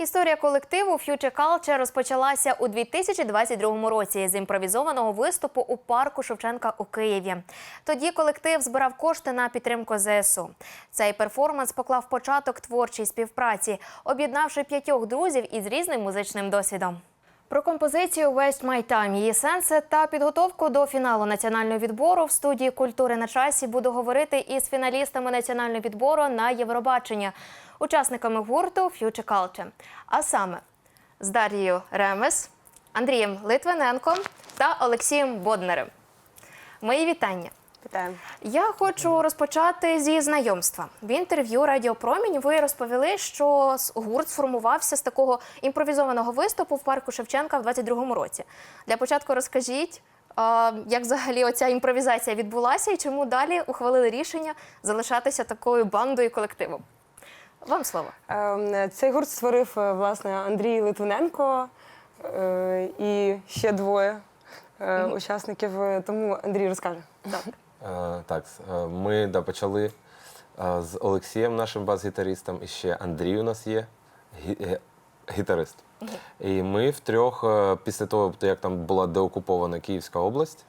Історія колективу Future Culture розпочалася у 2022 році з імпровізованого виступу у парку Шевченка у Києві. Тоді колектив збирав кошти на підтримку ЗСУ. Цей перформанс поклав початок творчій співпраці, об'єднавши п'ятьох друзів із різним музичним досвідом. Про композицію Waste My Time, її сенси та підготовку до фіналу національного відбору в студії культури на часі буду говорити із фіналістами національного відбору на Євробачення, учасниками гурту Future Culture. А саме з Дар'єю Ремес, Андрієм Литвиненком та Олексієм Боднарем. Мої вітання. Вітаємо. Я хочу розпочати зі знайомства. В інтерв'ю Радіо Промінь ви розповіли, що гурт сформувався з такого імпровізованого виступу в парку Шевченка в 22-му році. Для початку розкажіть, як взагалі оця імпровізація відбулася і чому далі ухвалили рішення залишатися такою бандою колективом. Вам слово. Ем, Цей гурт створив е, власне Андрій Литвиненко е, і ще двоє е, учасників. Тому Андрій розкаже. Так. Е, Так, е, ми да, почали е, з Олексієм, нашим бас-гітаристом, і ще Андрій у нас є гітарист. І ми втрьох, після того, як там була деокупована Київська область,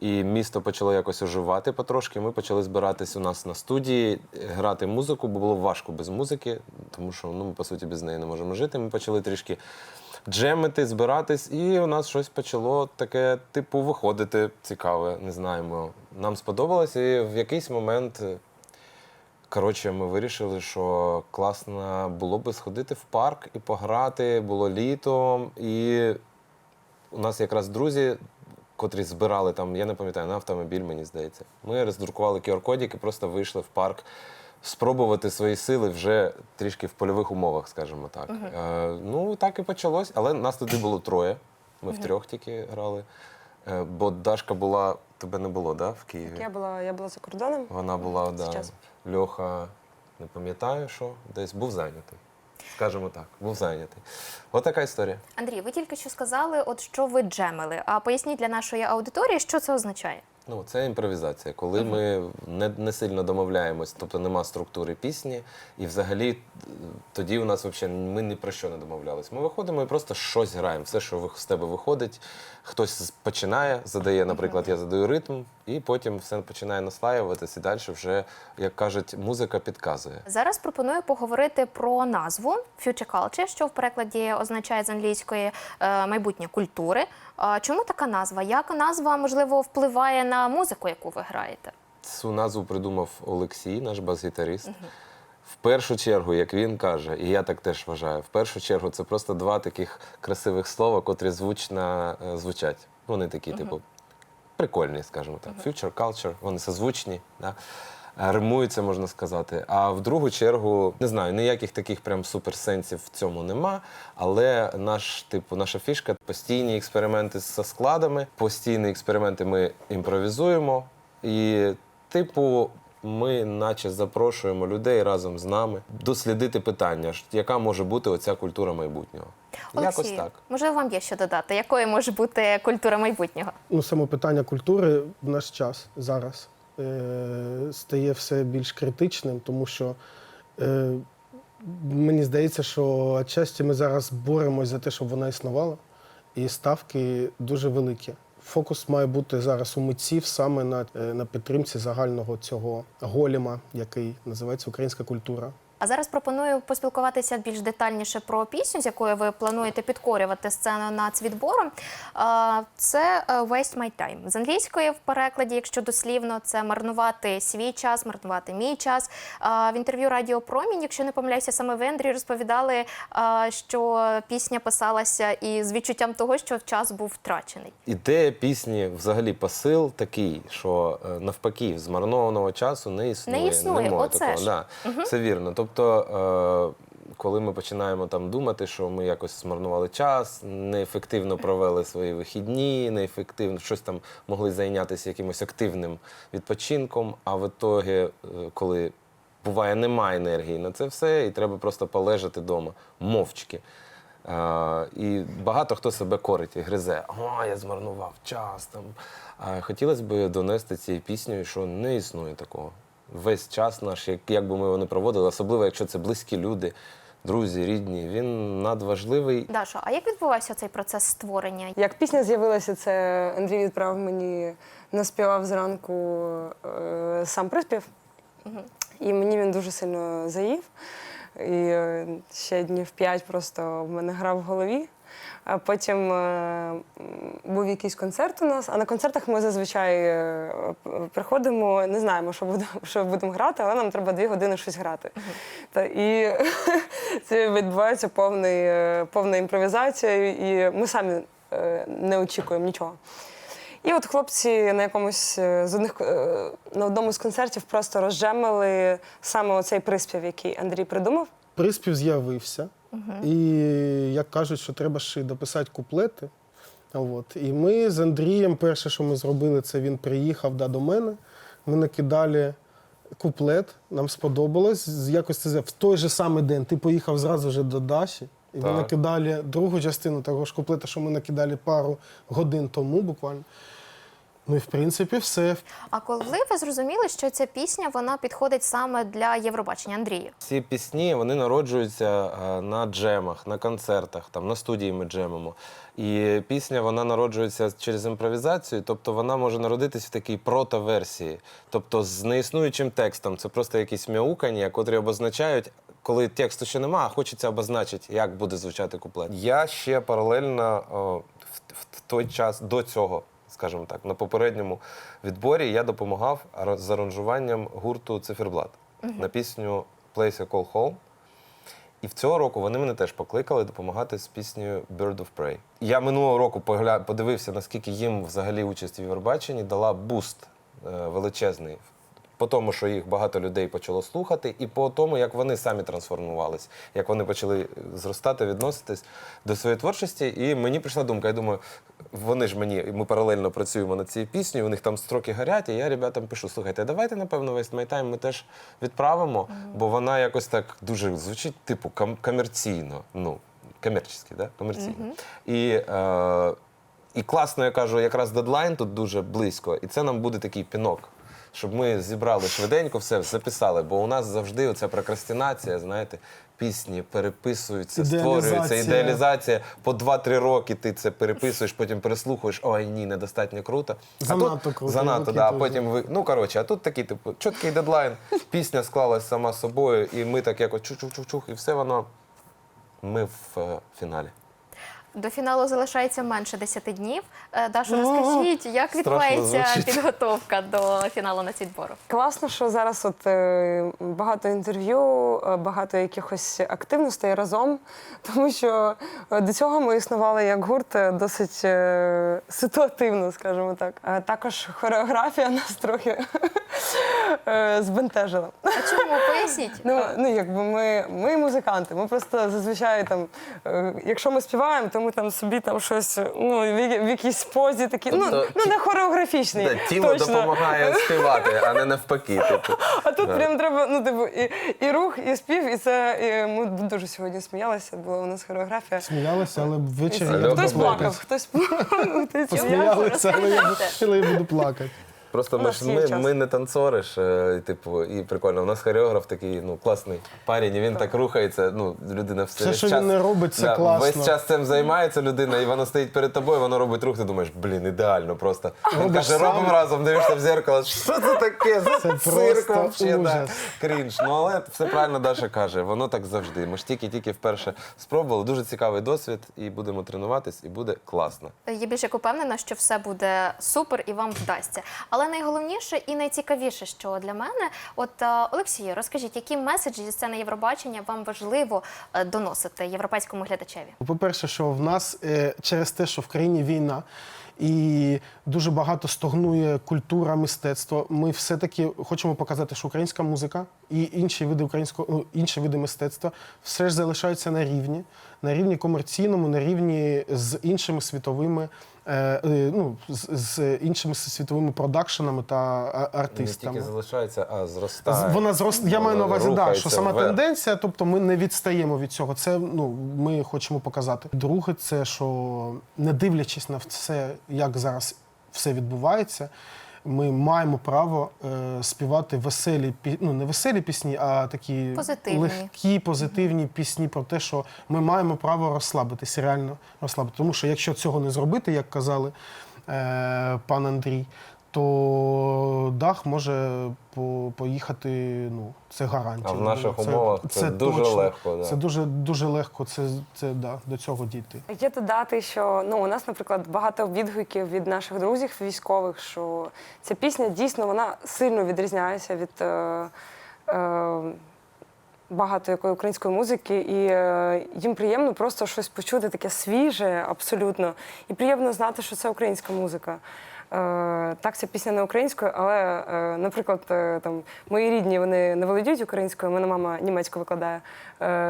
і місто почало якось оживати потрошки, ми почали збиратись у нас на студії, грати музику, бо було важко без музики, тому що ну, ми, по суті, без неї не можемо жити. Ми почали трішки джемити, збиратись, і у нас щось почало таке, типу, виходити цікаве, не знаємо. Нам сподобалось, і в якийсь момент. е, Коротше, ми вирішили, що класно було би сходити в парк і пограти. Було літо, і у нас якраз друзі, котрі збирали там, я не пам'ятаю, на автомобіль, мені здається. Ми роздрукували QR-кодик і просто вийшли в парк спробувати свої сили вже трішки в польових умовах, скажімо так. Е, ну, так і почалось, але нас туди було троє. Ми втрьох тільки грали. Е, бо Дашка була, тебе не було, да, в Києві? Я була, я була за кордоном. Вона була, да. Льоха, не пам'ятаю, що десь був зайнятий. Скажімо так, був зайнятий. От така історія. Андрій, ви тільки що сказали, от що ви джемили. А поясніть для нашої аудиторії, що це означає. Ну, це імпровізація, коли ми не, не сильно домовляємось, тобто нема структури пісні, і взагалі е, тоді у нас взагалі ми ні про що не домовлялись. Ми виходимо і просто щось граємо. Все, що з тебе виходить, хтось починає, задає, наприклад, я задаю ритм, і потім все починає наслаюватися, і далі вже, як кажуть, музика підказує. Зараз пропоную поговорити про назву Future Culture, що в перекладі означає з англійської е, майбутнє культури. Чому така назва? Як назва можливо впливає на музику, яку ви граєте? Цю назву придумав Олексій, наш бас-гітарист. В першу чергу, як він каже, і я так теж вважаю, в першу чергу це просто два таких красивих слова, котрі звучно е, звучать. Вони такі, типу, прикольні, скажімо так. Future culture, вони созвучні, да? Римуються, можна сказати. А в другу чергу, не знаю, ніяких таких прям суперсенсів в цьому нема. Але наш, типу, наша фішка постійні експерименти зі складами, постійні експерименти ми імпровізуємо. І, типу, ми наче запрошуємо людей разом з нами дослідити питання, яка може бути оця культура майбутнього. Якось так. можливо, вам є що додати? Якою може бути культура майбутнього? Ну, саме питання культури в наш час зараз стає все більш критичним, тому що е, мені здається, що отчасті ми зараз боремось за те, щоб вона існувала, і ставки дуже великі. Фокус має бути зараз у митців саме на, е, на підтримці загального цього голіма, який називається українська культура. А зараз пропоную поспілкуватися більш детальніше про пісню, з якою ви плануєте підкорювати сцену нацвідбором. А, Це е, Waste My Time. З англійської в перекладі, якщо дослівно, це марнувати свій час, марнувати мій час. В інтерв'ю Радіо Промінь, якщо не помиляюся, саме ви, Андрій, розповідали, що пісня писалася із відчуттям того, що час був втрачений. Ідея пісні, взагалі, посил такий, що е, навпаки, змарнованого часу не існує. Не існує, Немає оце такого. ж. Да, Це вірно. Тобто, е, коли ми починаємо там думати, що ми якось змарнували час, неефективно провели свої вихідні, неефективно щось там могли зайнятися якимось активним відпочинком, а в ітогі, е, коли буває, немає енергії на це все, і треба просто полежати вдома, мовчки. А, і багато хто себе корить і гризе. О, я змарнував час там. А хотілося б донести цією піснею, що не існує такого. Весь час наш, як, як би ми його не проводили, особливо якщо це близькі люди, друзі, рідні. Він надважливий. Дашо, а як відбувався цей процес створення? Як пісня з'явилася, це Андрій відправив мені, наспівав зранку е, сам приспів. І мені він дуже сильно заїв. І е, ще днів п'ять просто в мене грав в голові. А потім е, був якийсь концерт у нас, а на концертах ми зазвичай е, приходимо, не знаємо, що будемо, що будемо грати, але нам треба дві години щось грати. Та, і це відбувається повний, е, повна імпровізація, і ми самі е, не очікуємо нічого. І от хлопці на якомусь з одних на одному з концертів просто розжемили саме оцей приспів, який Андрій придумав. Приспів з'явився, і як кажуть, що треба ще дописати куплети. От. І ми з Андрієм, перше, що ми зробили, це він приїхав да, до мене. Ми накидали куплет, нам сподобалось. Якось це в той же самий день ти поїхав зразу вже до Даші. І ми накидали другу частину того ж куплета, що ми накидали пару годин тому буквально. Ну і в принципі все. А коли ви зрозуміли, що ця пісня вона підходить саме для Євробачення Андрію? Ці пісні вони народжуються е, на джемах, на концертах, там на студії ми джемимо. І пісня вона народжується через імпровізацію, тобто вона може народитись в такій протоверсії, тобто з неіснуючим текстом. Це просто якісь мяукання, котрі обозначають. Коли тексту ще нема, а хочеться обозначити, як буде звучати куплет. Я ще паралельно о, в, в той час до цього, скажімо так, на попередньому відборі я допомагав з аранжуванням гурту Циферблат на пісню Place a Call Home. І в цього року вони мене теж покликали допомагати з піснею Bird of Prey. Я минулого року подивився, наскільки їм взагалі участь в Євробаченні дала буст е, величезний. По тому, що їх багато людей почало слухати, і по тому, як вони самі трансформувались, як вони почали зростати, відноситись до своєї творчості. І мені прийшла думка, я думаю, вони ж мені, ми паралельно працюємо над цією піснею, у них там строки горять, і я ребятам пишу: слухайте, давайте, напевно, весь My Time ми теж відправимо, бо вона якось так дуже звучить, типу, ком- комерційно. Ну, комерційно, да? комерційно. І, е, і класно, я кажу, якраз дедлайн тут дуже близько, і це нам буде такий пінок. Щоб ми зібрали швиденько все, записали, бо у нас завжди оця прокрастинація, знаєте, пісні переписуються, створюються, Ідеалізація. По 2-3 роки ти це переписуєш, потім переслухаєш, ой, ні, недостатньо круто. А Занадто тут, круто, Занадто, да, а потім ви. Ну, коротше, а тут такий, типу, чіткий дедлайн, пісня склалась сама собою, і ми так якось чух-чух-чух, і все воно. Ми в е, фіналі. До фіналу залишається менше 10 днів. Е, Дашо, розкажіть, як відбувається підготовка до фіналу нацвідбору? Класно, що зараз от е, багато інтерв'ю, е, багато якихось активностей разом, тому що до цього ми існували як гурт досить ситуативно, скажімо так. Також хореографія нас трохи збентежила. А чому поясніть? Ну, ну якби ми, ми музиканти. Ми просто зазвичай там, якщо ми співаємо, то ми там собі там щось ну, в, в якійсь позі такі. Ну, Тобто ну не хореографічний. Да, тіло точно. допомагає співати, а не навпаки. Типу. А тут Да. прям треба, ну, типу, і, і рух, і спів, і це і ми дуже сьогодні сміялися, була у нас хореографія. Сміялися, але ввечері я буду Хтось плакати. плакав, хтось плакав. хтось- Посміялися, але я, але я буду плакати. Просто ми ж ми, ми не танцори ж, е, і, типу, і прикольно. У нас хореограф такий ну класний парень, і він так рухається. Ну, людина все Все, що час, він не робить, це класно. Весь час цим займається людина, і вона стоїть перед тобою, вона робить рух. Ти думаєш, блін, ідеально просто. Він Робиш каже, сам. робимо разом, дивишся в зеркало. Що це таке? Це, Це цирк просто вообще, да. крінж. Ну але все правильно Даша каже, воно так завжди. Ми ж тільки-тільки вперше спробували. Дуже цікавий досвід, і будемо тренуватись, і буде класно. Я більш як упевнена, що все буде супер і вам вдасться. Але найголовніше і найцікавіше, що для мене, от е, Олексію, розкажіть, які меседжі зі сцени Євробачення вам важливо е, доносити європейському глядачеві? По-перше, що в нас е, через те, що в країні війна і дуже багато стогнує культура, мистецтво. Ми все-таки хочемо показати, що українська музика і інші види українського інші види мистецтва все ж залишаються на рівні, на рівні комерційному, на рівні з іншими світовими. е, е, Ну, з, з іншими світовими продакшенами та Не артистами. тільки залишається, а зростає. Вона зрост... Я маю на увазі, да, що сама вверх. тенденція, тобто ми не відстаємо від цього. Це ну, ми хочемо показати. Друге, це що не дивлячись на все, як зараз все відбувається, ми маємо право е, співати веселі ну не веселі пісні, а такі Позитивні. легкі, позитивні пісні про те, що ми маємо право розслабитися, реально розслабити. Тому що якщо цього не зробити, як казали е, пан Андрій, то дах може по- поїхати. Ну, це гарантія. А в наших умовах це дуже легко, да. Це дуже дуже легко. Це, це да, до цього дійти. Є додати, що ну у нас, наприклад, багато відгуків від наших друзів військових, що ця пісня дійсно вона сильно відрізняється від е, е, багато якої української музики, і е, їм приємно просто щось почути таке свіже, абсолютно, і приємно знати, що це українська музика. Е, так, ця пісня не українською, але, е, наприклад, е, там мої рідні вони не володіють українською, мене мама німецьку викладає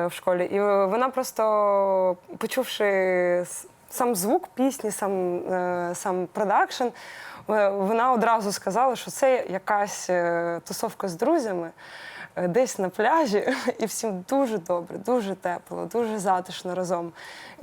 в школі. І вона просто, почувши сам звук пісні, сам, сам продакшн, вона одразу сказала, що це якась тусовка з друзями. Е, Десь на пляжі, і всім дуже добре, дуже тепло, дуже затишно разом.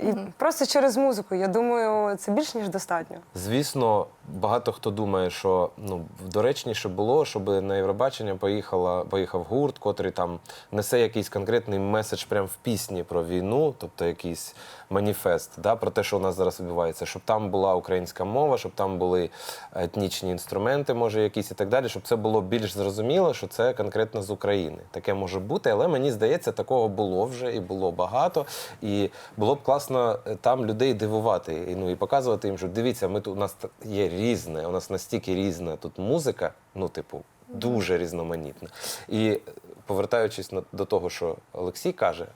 І просто через музику, я думаю, це більш ніж достатньо. Звісно, багато хто думає, що ну доречніше було, щоб на Євробачення поїхала, поїхав гурт, котрий там несе якийсь конкретний меседж прямо в пісні про війну, тобто якийсь маніфест, да, про те, що у нас зараз відбувається, щоб там була українська мова, щоб там були етнічні інструменти, може, якісь і так далі, щоб це було більш зрозуміло, що це конкретно з України. Таке може бути, але мені здається, такого було вже і було багато. І було б класно е, там людей дивувати і, ну, і показувати їм, що дивіться, ми тут у нас є різне, у нас настільки різна тут музика, ну, типу, дуже різноманітна. І е, повертаючись до того, що Олексій каже,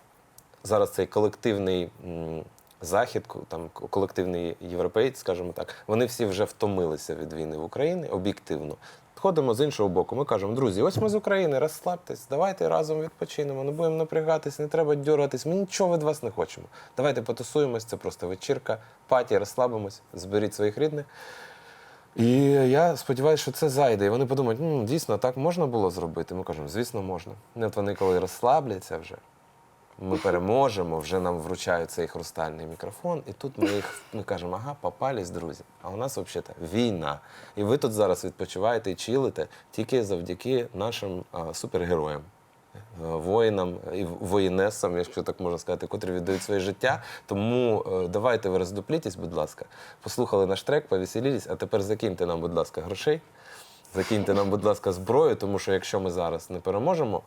зараз цей колективний захід, там колективний європейць, скажімо так, вони всі вже втомилися від війни в Україні об'єктивно. Ходимо з іншого боку. Ми кажемо, друзі, ось ми з України, розслабтесь, давайте разом відпочинемо, не будемо напрягатись, не треба дьоратись. Ми нічого від вас не хочемо. Давайте потусуємось, це просто вечірка, паті, розслабимось, зберіть своїх рідних. І я сподіваюся, що це зайде. І вони подумають, «М, дійсно, так можна було зробити. Ми кажемо, звісно, можна. І от вони, коли розслабляться вже, ми переможемо, вже нам вручають цей хрустальний мікрофон, і тут ми їх ми кажемо, ага, попались, друзі. А у нас взагалі війна. І ви тут зараз відпочиваєте і чилите тільки завдяки нашим а, супергероям. е, Воїнам і воїнесам, якщо так можна сказати, котрі віддають своє життя. Тому е, давайте ви роздуплітесь, будь ласка. Послухали наш трек, повеселілись, а тепер закиньте нам, будь ласка, грошей, закиньте нам, будь ласка, зброю, тому що якщо ми зараз не переможемо,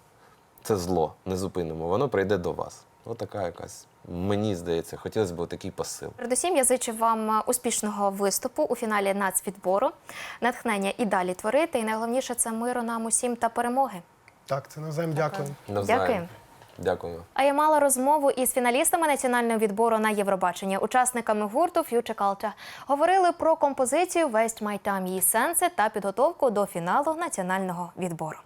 це зло не зупинимо, воно прийде до вас. Отака якась, мені здається, хотілося б такий посил. Передусім, я зичу вам е, успішного виступу у фіналі нацвідбору, натхнення і далі творити. І найголовніше це миру нам усім та перемоги. Так, це навзаєм дякую. Навзаєм. Дякую. Дякую. А я мала розмову із фіналістами національного відбору на Євробачення, учасниками гурту Future Culture. Говорили про композицію Waste My Time, її сенси та підготовку до фіналу національного відбору.